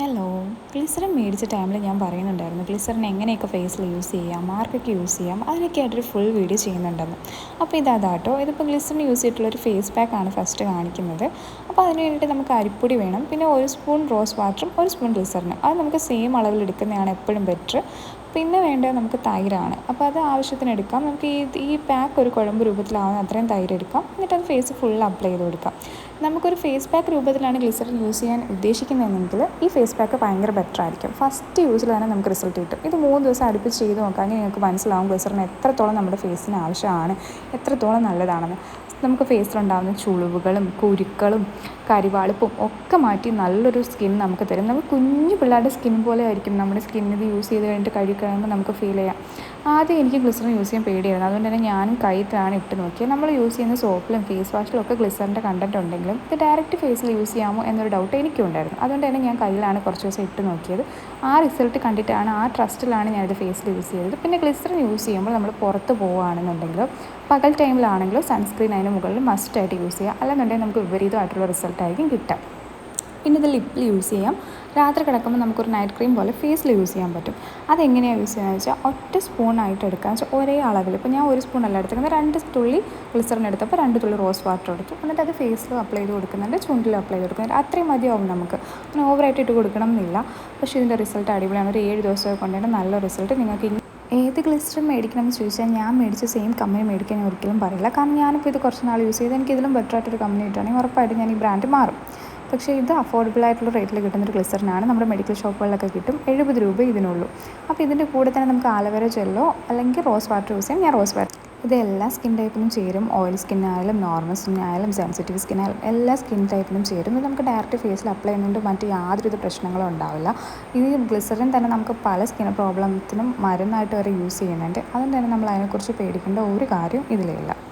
Hello glycerin മേടിച്ച ടൈമിൽ ഞാൻ പറയുന്നുണ്ടായിരുന്നു ഗ്ലിസറിൻ എങ്ങനെയൊക്കെ ഫേസിൽ യൂസ് ചെയ്യാം മാർക്കൊക്കെ യൂസ് ചെയ്യാം അതിനൊക്കെ ആയിട്ടൊരു ഫുൾ വീഡിയോ ചെയ്യുന്നുണ്ടെന്ന്. അപ്പോൾ ഇതാട്ടോ ഇതിപ്പോൾ ഗ്ലിസറിൻ യൂസ് ചെയ്തിട്ടുള്ളൊരു ഫേസ് പാക്കാണ് ഫസ്റ്റ് കാണിക്കുന്നത്. അപ്പോൾ അതിന് വേണ്ടിയിട്ട് നമുക്ക് അരിപ്പൊടി വേണം. പിന്നെ ഒരു സ്പൂൺ റോസ് വാട്ടറും ഒരു സ്പൂൺ ഗ്ലിസറിനും അത് നമുക്ക് സെയിം അളവിൽ എടുക്കുന്നതാണ് എപ്പോഴും ബെറ്റർ പിന്നെ വേണ്ടത് നമുക്ക് തൈരാണ്. അപ്പോൾ അത് ആവശ്യത്തിന് എടുക്കാം. നമുക്ക് ഈ ഈ പാക്ക് ഒരു കുഴമ്പ് രൂപത്തിലാവുന്ന അത്രയും തൈര് എടുക്കാം. എന്നിട്ട് അത് ഫേസ് ഫുൾ അപ്ലൈ ചെയ്ത് കൊടുക്കാം. നമുക്കൊരു ഫേസ് പാക്ക് രൂപത്തിലാണ് ഗ്ലിസറിൻ യൂസ് ചെയ്യാൻ ഉദ്ദേശിക്കുന്നതെങ്കിൽ ഈ ഫേസ് പാക്ക് ഭയങ്കര ബെറ്റർ ആയിരിക്കും. ഫസ്റ്റ് യൂസിൽ തന്നെ നമുക്ക് റിസൾട്ട് കിട്ടും. ഇത് മൂന്ന് ദിവസം അടുപ്പിച്ച് ചെയ്ത് നോക്കാമെങ്കിൽ നിങ്ങൾക്ക് മനസ്സിലാവും ഗ്ലിസറിൻ എത്രത്തോളം നമ്മുടെ ഫേസിന് ആവശ്യമാണ് എത്രത്തോളം നല്ലതാണെന്ന്. നമുക്ക് ഫേസിലുണ്ടാകുന്ന ചുളിവുകളും കുരുക്കളും കരിവാളിപ്പും ഒക്കെ മാറ്റി നല്ലൊരു സ്കിൻ നമുക്ക് തരും. നമ്മൾ കുഞ്ഞു പിള്ളേരുടെ സ്കിൻ പോലെ ആയിരിക്കും നമ്മുടെ സ്കിന്നിൽ ഇത് യൂസ് ചെയ്ത് കഴിഞ്ഞിട്ട് കഴിക്കുകയാണെങ്കിൽ നമുക്ക് ഫീൽ ചെയ്യാം. ആദ്യം എനിക്ക് ഗ്ലിസറിൻ യൂസ് ചെയ്യാൻ പേടിയായിരുന്നു. അതുകൊണ്ട് തന്നെ ഞാനും കൈത്താണ് ഇട്ട് നോക്കിയത് നമ്മൾ യൂസ് ചെയ്യുന്ന സോപ്പിലും ഫേസ് വാഷിലും ഒക്കെ ഗ്ലിസറിന്റെ കണ്ടന്റ് ഉണ്ടെങ്കിലും ഇത് ഡയറക്റ്റ് ഫേസിൽ യൂസ് ചെയ്യാമോ എന്നൊരു ഡൗട്ട് എനിക്കും ഉണ്ടായിരുന്നു. അതുകൊണ്ട് തന്നെ ഞാൻ കയ്യിലാണ് കുറച്ച് ദിവസം ഇട്ട് നോക്കിയത്. ആ റിസൾട്ട് കണ്ടിട്ടാണ് ആ ട്രസ്റ്റിലാണ് ഞാനിത് ഫേസിൽ യൂസ് ചെയ്തത്. പിന്നെ ഗ്ലിസറിൻ യൂസ് ചെയ്യുമ്പോൾ നമ്മൾ പുറത്ത് പോവുകയാണെന്നുണ്ടെങ്കിലും പകൽ ടൈമിലാണെങ്കിലും സൺസ്ക്രീൻ അതിന് മുകളിൽ മസ്റ്റായിട്ട് യൂസ് ചെയ്യുക അല്ലെന്നുണ്ടെങ്കിൽ നമുക്ക് വിപരീതമായിട്ടുള്ള റിസൾട്ടായിരിക്കും കിട്ടുക. പിന്നെ ഇത് ലിപ്പിൽ യൂസ് ചെയ്യാം. രാത്രി കിടക്കുമ്പോൾ നമുക്കൊരു നൈറ്റ് ക്രീം പോലെ ഫേസിൽ യൂസ് ചെയ്യാൻ പറ്റും. അതെങ്ങനെയാണ് യൂസ് ചെയ്യുന്നത് വെച്ചാൽ ഒറ്റ സ്പൂണായിട്ട് എടുക്കുക വെച്ചാൽ ഒരേ അളവിൽ ഇപ്പോൾ ഞാൻ ഒരു സ്പൂണല്ല എടുത്തിരിക്കുന്നത്. രണ്ട് തുള്ളി ഗ്ലിസറിൻ എടുത്തപ്പോൾ രണ്ട് തുള്ളി റോസ് വാട്ടർ എടുത്തു. എന്നിട്ട് അത് ഫേസിലും അപ്ലൈ ചെയ്ത് കൊടുക്കുന്നുണ്ട്. ചുണ്ടിലും അപ്ലൈ ചെയ്ത് കൊടുക്കുന്നുണ്ട്. അത്രയും മതിയാവും നമുക്ക്. അങ്ങനെ ഓവറായിട്ട് ഇട്ട് കൊടുക്കണം എന്നില്ല പക്ഷേ ഇതിന്റെ റിസൾട്ട് അടിപൊളിയാണ്. ഒരു ഏഴ് ദിവസമൊക്കെ കൊണ്ടുതന്നെ നല്ല റിസൾട്ട് നിങ്ങൾക്ക് ഏത് ഗ്ലിസ്റ്റർ മേടിക്കണം എന്ന് ചോദിച്ചാൽ ഞാൻ മേടിച്ച സെയിം കമ്പനി മേടിക്കാൻ ഞാൻ ഒരിക്കലും പറയില്ല. കാരണം ഞാനിപ്പോൾ ഇത് കുറച്ച് നാൾ യൂസ് ചെയ്ത് എനിക്ക് ഇതിലും ബെറ്റർ ആയിട്ടൊരു കമ്പനി കിട്ടുകയാണെങ്കിൽ ഉറപ്പായിട്ടും ഞാൻ ഈ ബ്രാൻഡ് മാറും. പക്ഷേ ഇത് അഫോർഡബിൾ ആയിട്ടുള്ള റേറ്റിൽ കിട്ടുന്നൊരു ഗ്ലിസറിനാണ് നമ്മുടെ മെഡിക്കൽ ഷോപ്പുകളിലൊക്കെ കിട്ടും എഴുപത് രൂപ ഇതിനുള്ളൂ. അപ്പോൾ ഇതിന്റെ കൂടെ തന്നെ നമുക്ക് ആലവേര ജെല്ലോ അല്ലെങ്കിൽ റോസ് വാട്ടർ യൂസ് ചെയ്യാം. ഞാൻ റോസ് വാട്ടർ ഇത് എല്ലാ സ്കിൻ ടൈപ്പിനും ചേരും. ഓയിൽ സ്കിൻ ആയാലും നോർമൽ സ്കിൻ ആയാലും സെൻസിറ്റീവ് സ്കിൻ ആയാലും എല്ലാ സ്കിൻ ടൈപ്പിനും ചേരും. ഇത് നമുക്ക് ഡയറക്റ്റ് ഫേസിൽ അപ്ലൈ ചെയ്യുന്നതുകൊണ്ട് മറ്റ് യാതൊരുവിധ പ്രശ്നങ്ങളും ഉണ്ടാവില്ല. ഈ ഗ്ലിസറിൻ തന്നെ നമുക്ക് പല സ്കിൻ പ്രോബ്ലത്തിനും മരുന്നായിട്ട് വരെ യൂസ് ചെയ്യുന്നുണ്ട്. അതുകൊണ്ട് തന്നെ നമ്മൾ അതിനെക്കുറിച്ച് പേടിക്കേണ്ട ഒരു കാര്യവും ഇതിലില്ല.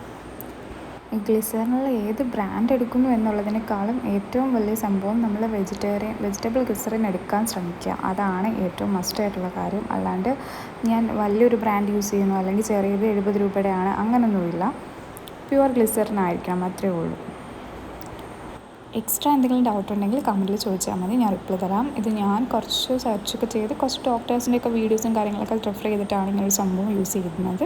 ഗ്ലിസറിനുള്ള ഏത് ബ്രാൻഡ് എടുക്കുന്നു എന്നുള്ളതിനേക്കാളും ഏറ്റവും വലിയ സംഭവം നമ്മൾ വെജിറ്റേറിയൻ വെജിറ്റബിൾ ഗ്ലിസറിൻ എടുക്കാൻ ശ്രമിക്കുക. അതാണ് ഏറ്റവും മസ്റ്റ് ആയിട്ടുള്ള കാര്യം. അല്ലാണ്ട് ഞാൻ വലിയൊരു ബ്രാൻഡ് യൂസ് ചെയ്യുന്നു അല്ലെങ്കിൽ ചെറിയത് എഴുപത് രൂപയുടെ ആണ് അങ്ങനൊന്നുമില്ല. പ്യുവർ ഗ്ലിസറിൻ ആയിരിക്കണം അത്രേ ഉള്ളൂ. എക്സ്ട്രാ എന്തെങ്കിലും ഡൗട്ട് ഉണ്ടെങ്കിൽ കമന്റിൽ ചോദിച്ചാൽ മതി. ഞാൻ റിപ്ലൈ തരാം. ഇത് ഞാൻ കുറച്ച് സെർച്ചൊക്കെ ചെയ്ത് കുറച്ച് ഡോക്ടേഴ്സിന്റെയൊക്കെ വീഡിയോസും കാര്യങ്ങളൊക്കെ റെഫർ ചെയ്തിട്ടാണ് ഇങ്ങനെ ഒരു സംഭവം യൂസ് ചെയ്യുന്നത്.